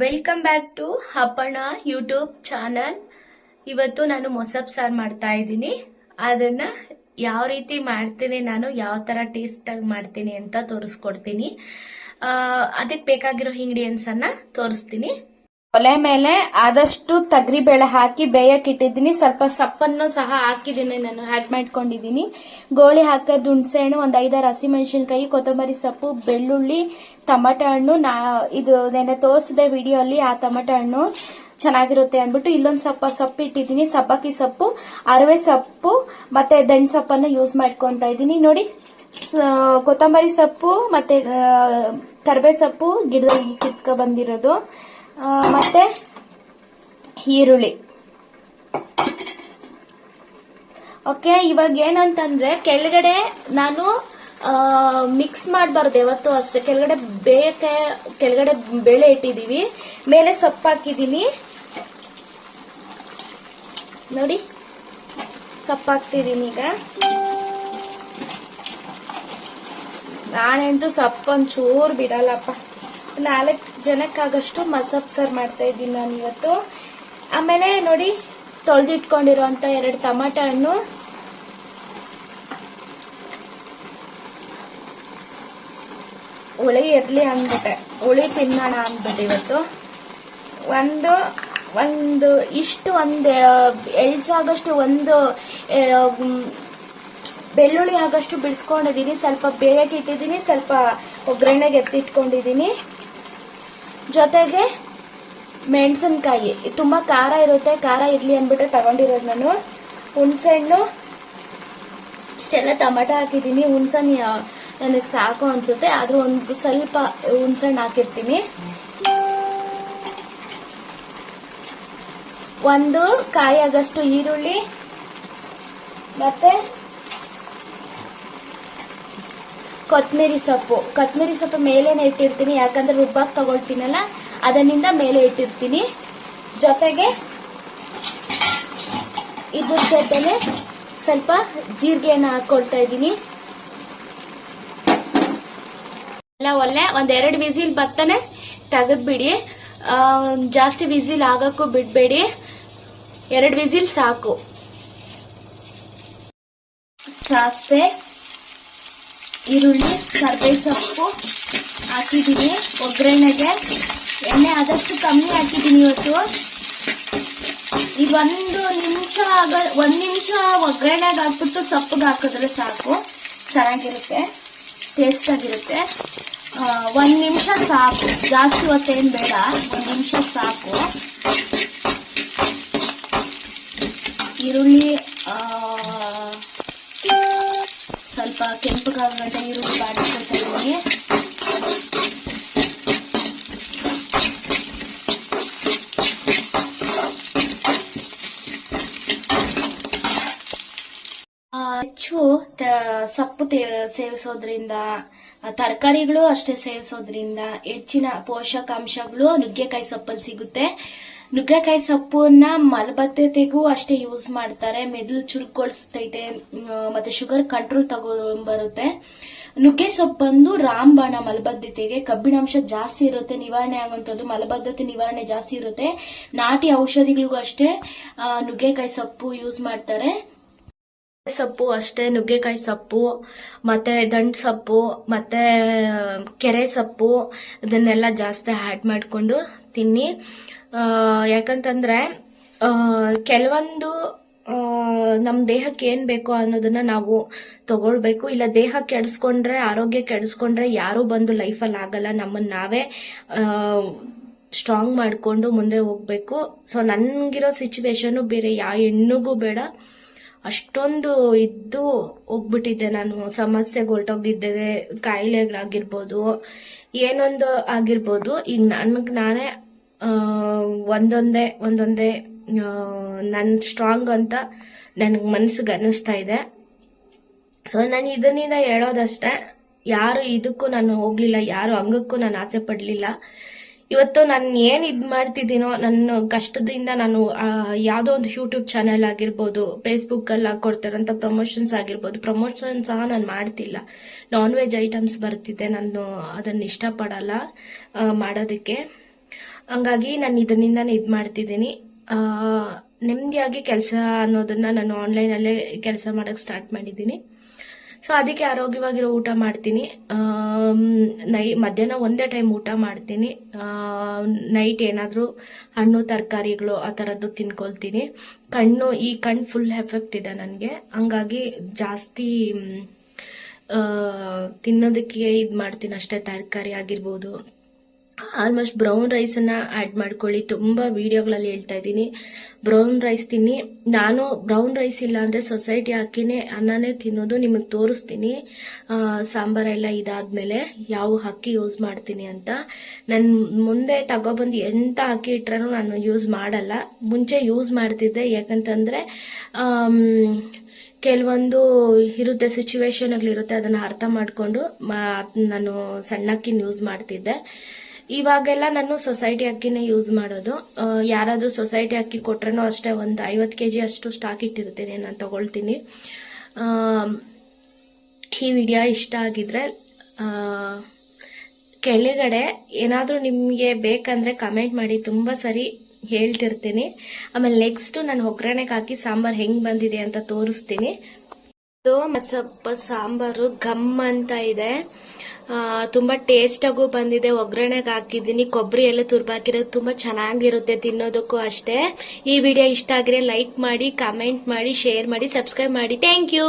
Welcome back to Happana YouTube channel ಇವತ್ತು ನಾನು ಮೊಸಬ್ ಸಾರು ಮಾಡ್ತಾ ಇದ್ದೀನಿ. ಅದನ್ನ ಯಾವ ರೀತಿ ಮಾಡ್ತೀನಿ, ನಾನು ಯಾವ ತರ ಟೇಸ್ಟ್ ಆಗಿ ಮಾಡ್ತೀನಿ ಅಂತ ತೋರಿಸ್ಕೊಡ್ತೀನಿ. ಅದಕ್ಕೆ ಬೇಕಾಗಿರೋ ಇಂಗ್ರೀಡಿಯೆಂಟ್ಸ್ ಅನ್ನ ತೋರಿಸ್ತೀನಿ. ಒಲೆ ಮೇಲೆ ಆದಷ್ಟು ತಗ್ರಿ ಬೇಳೆ ಹಾಕಿ ಬೇಯಕ್ಕೆ ಇಟ್ಟಿದ್ದೀನಿ ಸ್ವಲ್ಪ ಸಪ್ಪನ್ನು ಸಹ ಹಾಕಿದ್ದೀನಿ ನಾನು ಆ್ಯಡ್ ಮಾಡ್ಕೊಂಡಿದ್ದೀನಿ. ಗೋಳಿ ಹಾಕೋದು ಹುಣಸೆ ಹಣ್ಣು ಒಂದು ಐದಾರು ಹಸಿಮೆಣಸಿನ್ಕಾಯಿ, ಕೊತ್ತಂಬರಿ ಸೊಪ್ಪು, ಬೆಳ್ಳುಳ್ಳಿ, ಟಮಟೊ ಹಣ್ಣು. ನಾ, ಇದು ನೆನೆ ತೋರಿಸಿದೆ ವಿಡಿಯೋಲಿ ಆ ಟೊಮಟೊ ಹಣ್ಣು ಚೆನ್ನಾಗಿರುತ್ತೆ ಅಂದ್ಬಿಟ್ಟು ಇಲ್ಲೊಂದು ಸಪ್ಪ ಸೊಪ್ಪು ಇಟ್ಟಿದ್ದೀನಿ. ಸಬ್ಬಕ್ಕಿ ಸೊಪ್ಪು, ಅರವೆ ಸೊಪ್ಪು, ಮತ್ತೆ ದಂಡ್ ಸೊಪ್ಪನ್ನು ಯೂಸ್ ಮಾಡ್ಕೊತಾ ಇದ್ದೀನಿ. ನೋಡಿ ಕೊತ್ತಂಬರಿ ಸೊಪ್ಪು, ಮತ್ತೆ ಕರ್ಬೇ ಸೊಪ್ಪು ಗಿಡದಲ್ಲಿ ಕಿತ್ಕೊ ಬಂದಿರೋದು. ಮತ್ತೆ? ಈರುಳ್ಳಿ. ಓಕೆ ಇವಾಗ ಏನಂತಂದ್ರೆ, ಕೆಳಗಡೆ ನಾನು ಮಿಕ್ಸ್ ಮಾಡಬಾರ್ದು ಯಾವತ್ತು ಅಷ್ಟೇ. ಕೆಳಗಡೆ ಬೇಕೆ, ಕೆಳಗಡೆ ಬೇಳೆ ಇಟ್ಟಿದೀವಿ ಮೇಲೆ ಸೊಪ್ಪು ಹಾಕಿದೀನಿ ನೋಡಿ, ಸೊಪ್ಪು ಹಾಕ್ತಿದೀನಿ ಈಗ. ನಾನಂತೂ ಸೊಪ್ಪು ಒಂಚೂರು ಬಿಡಲ್ಲಪ್ಪ. ನಾಲ್ಕು ಜನಕ್ಕಾಗಷ್ಟು ಮಸಪ್ ಸರ್ ಮಾಡ್ತಾ ಇದ್ದೀನಿ ನಾನು ಇವತ್ತು. ಆಮೇಲೆ ನೋಡಿ ತೊಳೆದಿಟ್ಕೊಂಡಿರೋಂಥ ಎರಡು ಟಮಾಟ ಹಣ್ಣು. ಹುಳಿ ಇರಲಿ ಅಂದ್ಬಿಟ್ಟೆ. ಹುಳಿ ತಿನ್ನೋಣ ಅಂದ್ಬಿಟ್ಟು ಇವತ್ತು. ಒಂದು ಒಂದು, ಇಷ್ಟು ಒಂದು ಎಳ್ಸಾಗಷ್ಟು ಒಂದು ಬೆಳ್ಳುಳ್ಳಿ ಆಗಷ್ಟು ಬಿಡಿಸ್ಕೊಂಡಿದ್ದೀನಿ. ಸ್ವಲ್ಪ ಬೇಯಕ್ಕೆ ಇಟ್ಟಿದ್ದೀನಿ, ಸ್ವಲ್ಪ ಒಗ್ಗರಣೆಗೆ ಎತ್ತಿಟ್ಕೊಂಡಿದ್ದೀನಿ. ಜೊತೆಗೆ ಮೆಣಸಿನ್ಕಾಯಿ. ತುಂಬ ಖಾರ ಇರುತ್ತೆ. ಖಾರ ಇರಲಿ ಅಂದ್ಬಿಟ್ಟು ತಗೊಂಡಿರೋದು ನಾನು. ಹುಣ್ಸೆಹಣ್ಣು ಇಷ್ಟೆಲ್ಲ ಟೊಮೆಟೊ ಹಾಕಿದ್ದೀನಿ. ಹುಣಸೆಹಣ್ಣು ಯಾ- ನನಗೆ ಸಾಕು ಅನ್ಸುತ್ತೆ. ಆದ್ರೂ ಒಂದು ಸ್ವಲ್ಪ ಹುಣಸೆಹಣ್ಣು ಹಾಕಿರ್ತೀನಿ. ಒಂದು ಕಾಯಿ ಆಗಷ್ಟು ಈರುಳ್ಳಿ. ಮತ್ತೆ ಕೊತ್ತಂಬರಿ ಸೊಪ್ಪು. ಕೊತ್ತಂಬರಿ ಸೊಪ್ಪು ಮೇಲೇನೆ ಇಟ್ಟಿರ್ತೀನಿ, ಯಾಕಂದ್ರೆ ರುಬ್ಬಾಕ್ ತಗೊಳ್ತೀನಲ್ಲ, ಅದನ್ನಿಂದ ಮೇಲೆ ಇಟ್ಟಿರ್ತೀನಿ. ಜೊತೆಗೆ ಇದ್ರ ಜೊತೆಲೆ ಸ್ವಲ್ಪ ಜೀರಿಗೆಯನ್ನ ಹಾಕೊಳ್ತಾ ಇದ್ದೀನಿ. ಎಲ್ಲ ಒಳ್ಳೆ ಒಂದೆರಡು ವಿಸಿಲ್ ಬತ್ತನೆ ತೆಗೆದ್ಬಿಡಿ. ಜಾಸ್ತಿ ವಿಸಿಲ್ ಆಗಕ್ಕೂ ಬಿಡ್ಬೇಡಿ. ಎರಡು ವಿಸಿಲ್ ಸಾಕು. ಸಾಸಿವೆ. ಈರುಳ್ಳಿ ಕರ್ಬೇವು ಸೊಪ್ಪು ಹಾಕಿದ್ದೀನಿ. ಒಗ್ಗರಣೆಗೆ ಎಣ್ಣೆ ಆದಷ್ಟು ಕಮ್ಮಿ ಹಾಕಿದ್ದೀನಿ ಇವತ್ತು. ಈ ಒಂದು ನಿಮಿಷ ಆಗ ಒಂದು ನಿಮಿಷ ಒಗ್ಗರಣೆಗೆ ಹಾಕ್ಬಿಟ್ಟು ಸೊಪ್ಪಿಗೆ ಹಾಕಿದ್ರೆ ಸಾಕು. ಚೆನ್ನಾಗಿರುತ್ತೆ. ಟೇಸ್ಟ್ ಆ, ಒಂದ್ ನಿಮಿಷ ಸಾಕು. ಜಾಸ್ತಿ ಹೊತ್ತೇನು ಬೇಡ. ಒಂದು ನಿಮಿಷ ಸಾಕು. ಈರುಳ್ಳಿ ಕೆಂಪಗಾಗಂಟ ಈರುಳ್ಳಿ ಬಾಡಿಸ್ಕೊಳ್ತಾ ಇದ್ದೀನಿ ಹೆಚ್ಚು ಸೊಪ್ಪು ಸೇವಿಸೋದ್ರಿಂದ ತರಕಾರಿಗಳು ಅಷ್ಟೇ ಸೇವಿಸೋದ್ರಿಂದ ಹೆಚ್ಚಿನ ಪೋಷಕಾಂಶಗಳು ನುಗ್ಗೆಕಾಯಿ ಸೊಪ್ಪಲ್ಲಿ ಸಿಗುತ್ತೆ. ನುಗ್ಗೆಕಾಯಿ ಸೊಪ್ಪನ್ನ ಮಲಬದ್ಧತೆಗೂ ಅಷ್ಟೇ ಯೂಸ್ ಮಾಡ್ತಾರೆ. ಮೆದುಳು ಚುರುಕೊಳಿಸ್ತೈತೆ ಮ್, ಮತ್ತೆ ಶುಗರ್ ಕಂಟ್ರೋಲ್ ತಗೊಂಡ್ಬರುತ್ತೆ ನುಗ್ಗೆ ಸೊಪ್ಪು ಬಂದು ರಾಮಬಾಣ ಮಲಬದ್ಧತೆಗೆ ಕಬ್ಬಿಣಾಂಶ ಜಾಸ್ತಿ ಇರುತ್ತೆ ನಿವಾರಣೆ ಆಗುವಂಥದ್ದು ಮಲಬದ್ಧತೆ ನಿವಾರಣೆ ಜಾಸ್ತಿ ಇರುತ್ತೆ. ನಾಟಿ ಔಷಧಿಗಳಿಗೂ ಅಷ್ಟೇ ನುಗ್ಗೆಕಾಯಿ ಸೊಪ್ಪು ಯೂಸ್ ಮಾಡ್ತಾರೆ. ಸೊಪ್ಪು ಅಷ್ಟೇ ನುಗ್ಗೆಕಾಯಿ ಸೊಪ್ಪು ಮತ್ತೆ ದಂಡ್ ಸೊಪ್ಪು ಮತ್ತೆ ಕೆರೆ ಸೊಪ್ಪು ಇದನ್ನೆಲ್ಲ ಜಾಸ್ತಿ ಆ್ಯಡ್ ಮಾಡಿಕೊಂಡು ತಿನ್ನಿ. ಯಾಕಂತಂದ್ರೆ ಕೆಲವೊಂದು ನಮ್ಮ ದೇಹಕ್ಕೆ ಏನ್ ಬೇಕು ಅನ್ನೋದನ್ನ ನಾವು ತಗೊಳ್ಬೇಕು. ಇಲ್ಲ, ದೇಹ ಕೆಡಿಸ್ಕೊಂಡ್ರೆ, ಆರೋಗ್ಯ ಕೆಡಿಸ್ಕೊಂಡ್ರೆ ಯಾರೂ ಬಂದು ಲೈಫಲ್ಲಿ ಆಗಲ್ಲ. ನಮ್ಮನ್ನ ನಾವೇ ಸ್ಟ್ರಾಂಗ್ ಮಾಡಿಕೊಂಡು ಮುಂದೆ ಹೋಗ್ಬೇಕು. ಸೊ ನನ್ಗಿರೋ ಸಿಚುವೇಶನು ಬೇರೆ ಯಾವ ಹೆಣ್ಣಿಗೂ ಬೇಡ. ಅಷ್ಟೊಂದು ಇದ್ದು ಹೋಗ್ಬಿಟ್ಟಿದ್ದೆ ನಾನು. ಸಮಸ್ಯೆಗೆ ಹೊರಟೋಗಿದ್ದೆ. ಕಾಯಿಲೆಗಳಾಗಿರ್ಬೋದು, ಏನೊಂದು ಆಗಿರ್ಬೋದು. ಈಗ ನನಗೆ ನಾನೇ ಒಂದೊಂದೇ ಒಂದೊಂದೇ ನನ್ನ ಸ್ಟ್ರಾಂಗ್ ಅಂತ ನನಗೆ ಮನಸ್ಸಿಗೆ ಅನ್ನಿಸ್ತಾ ಇದೆ. ಸೊ ನಾನು ಇದನ್ನಿಂದ ಹೇಳೋದಷ್ಟೇ, ಯಾರು ಇದಕ್ಕೂ ನಾನು ಹೋಗ್ಲಿಲ್ಲ, ಯಾರು ಅಂಗಕ್ಕೂ ನಾನು ಆಸೆ ಪಡಲಿಲ್ಲ. ಇವತ್ತು ನಾನು ಏನು ಇದು ಮಾಡ್ತಿದ್ದೀನೋ, ನನ್ನ ಕಷ್ಟದಿಂದ ನಾನು ಯಾವುದೋ ಒಂದು ಯೂಟ್ಯೂಬ್ ಚಾನೆಲ್ ಆಗಿರ್ಬೋದು ಫೇಸ್ಬುಕ್ಕಲ್ಲಿ ಹಾಕೊಡ್ತಾರಂಥ ಪ್ರಮೋಷನ್ಸ್ ಆಗಿರ್ಬೋದು ಪ್ರಮೋಷನ್ ಸಹ ನಾನು ಮಾಡ್ತಿಲ್ಲ. ನಾನ್ ವೆಜ್ ಐಟಮ್ಸ್ ಬರ್ತಿದೆ, ನಾನು ಅದನ್ನು ಇಷ್ಟಪಡಲ್ಲ ಮಾಡೋದಕ್ಕೆ. ಹಂಗಾಗಿ ನಾನು ಇದರಿಂದಾನೇ ಇದು ಮಾಡ್ತಿದ್ದೀನಿ. ನೆಮ್ಮದಿಯಾಗಿ ಕೆಲಸ ಅನ್ನೋದನ್ನ ನಾನು ಆನ್ಲೈನಲ್ಲೇ ಕೆಲಸ ಮಾಡೋಕ್ಕೆ ಸ್ಟಾರ್ಟ್ ಮಾಡಿದ್ದೀನಿ. ಸೊ ಅದಕ್ಕೆ ಆರೋಗ್ಯವಾಗಿರೋ ಊಟ ಮಾಡ್ತೀನಿ. ನೈ, ಮಧ್ಯಾಹ್ನ ಒಂದೇ ಟೈಮ್ ಊಟ ಮಾಡ್ತೀನಿ. ನೈಟ್ ಏನಾದರೂ ಹಣ್ಣು, ತರಕಾರಿಗಳು ಆ ಥರದ್ದು ತಿನ್ಕೊಳ್ತೀನಿ. ಕಣ್ಣು, ಈ ಕಣ್ಣು ಫುಲ್ ಎಫೆಕ್ಟ್ ಇದೆ ನನಗೆ. ಹಂಗಾಗಿ ಜಾಸ್ತಿ ತಿನ್ನೋದಕ್ಕೆ ಇದು ಮಾಡ್ತೀನಿ ಅಷ್ಟೇ. ತರಕಾರಿ ಆಗಿರ್ಬೋದು ಆಲ್ಮೋಸ್ಟ್ ಬ್ರೌನ್ ರೈಸನ್ನು ಆ್ಯಡ್ ಮಾಡ್ಕೊಳ್ಳಿ. ತುಂಬ ವಿಡಿಯೋಗಳಲ್ಲಿ ಹೇಳ್ತಾ ಇದ್ದೀನಿ. ಬ್ರೌನ್ ರೈಸ್ ತಿನ್ನಿ. ನಾನು ಬ್ರೌನ್ ರೈಸ್ ಇಲ್ಲ ಅಂದರೆ ಸೊಸೈಟಿ ಹಾಕಿನೇ ಅನ್ನನೇ ತಿನ್ನೋದು ನಿಮಗೆ ತೋರಿಸ್ತೀನಿ. ಸಾಂಬಾರೆಲ್ಲ ಇದಾದ್ಮೇಲೆ ಯಾವ ಅಕ್ಕಿ ಯೂಸ್ ಮಾಡ್ತೀನಿ ಅಂತ. ನಾನು ಮುಂದೆ ತಗೊಬಂದು ಎಂತ ಅಕ್ಕಿ ಇಟ್ರೂ ನಾನು ಯೂಸ್ ಮಾಡಲ್ಲ. ಮುಂಚೆ ಯೂಸ್ ಮಾಡ್ತಿದ್ದೆ. ಯಾಕಂತಂದರೆ ಕೆಲವೊಂದು ಇರುತ್ತೆ ಸಿಚುವೇಶನ್ಗಳಿರುತ್ತೆ ಅದನ್ನು ಅರ್ಥ ಮಾಡಿಕೊಂಡು ನಾನು ಸಣ್ಣ ಅಕ್ಕಿನ ಯೂಸ್ ಮಾಡ್ತಿದ್ದೆ. ಇವಾಗೆಲ್ಲ ನಾನು ಸೊಸೈಟಿ ಅಕ್ಕಿನೇ ಯೂಸ್ ಮಾಡೋದು. ಯಾರಾದರೂ ಸೊಸೈಟಿ ಅಕ್ಕಿ ಕೊಟ್ರೂ ಅಷ್ಟೇ ಒಂದು ಐವತ್ತು ಕೆ ಜಿ ಅಷ್ಟು ಸ್ಟಾಕ್ ಇಟ್ಟಿರ್ತೀನಿ, ನಾನು ತಗೊಳ್ತೀನಿ. ಈ ವಿಡಿಯೋ ಇಷ್ಟ ಆಗಿದ್ರೆ ಕೆಳಗಡೆ ಏನಾದರೂ ನಿಮಗೆ ಬೇಕಂದ್ರೆ ಕಮೆಂಟ್ ಮಾಡಿ, ತುಂಬ ಸರಿ ಹೇಳ್ತಿರ್ತೀನಿ. ಆಮೇಲೆ ನೆಕ್ಸ್ಟ್ ನಾನು ಒಗ್ಗರಣೆಗೆ ಹಾಕಿ ಸಾಂಬಾರು ಹೆಂಗೆ ಬಂದಿದೆ ಅಂತ ತೋರಿಸ್ತೀನಿ. ಇದು ಮಸಪ್ಪ ಸಾಂಬಾರು ಘಮ್ ಅಂತ ಇದೆ. ತುಂಬಾ ಟೇಸ್ಟ್ ಆಗು ಬಂದಿದೆ. ಒಗ್ಗರಣೆಗೆ ಹಾಕಿದ್ದೀನಿ. ಕೊಬ್ಬರಿ ಎಲ್ಲ ತುರ್ಬಾಕಿರೋದು ತುಂಬಾ ಚೆನ್ನಾಗಿರುತ್ತೆ ತಿನ್ನೋದಕ್ಕೂ ಅಷ್ಟೇ. ಈ ವಿಡಿಯೋ ಇಷ್ಟ ಆಗಿದ್ರೆ ಲೈಕ್ ಮಾಡಿ ಕಮೆಂಟ್ ಮಾಡಿ ಶೇರ್ ಮಾಡಿ ಸಬ್ಸ್ಕ್ರೈಬ್ ಮಾಡಿ. Thank you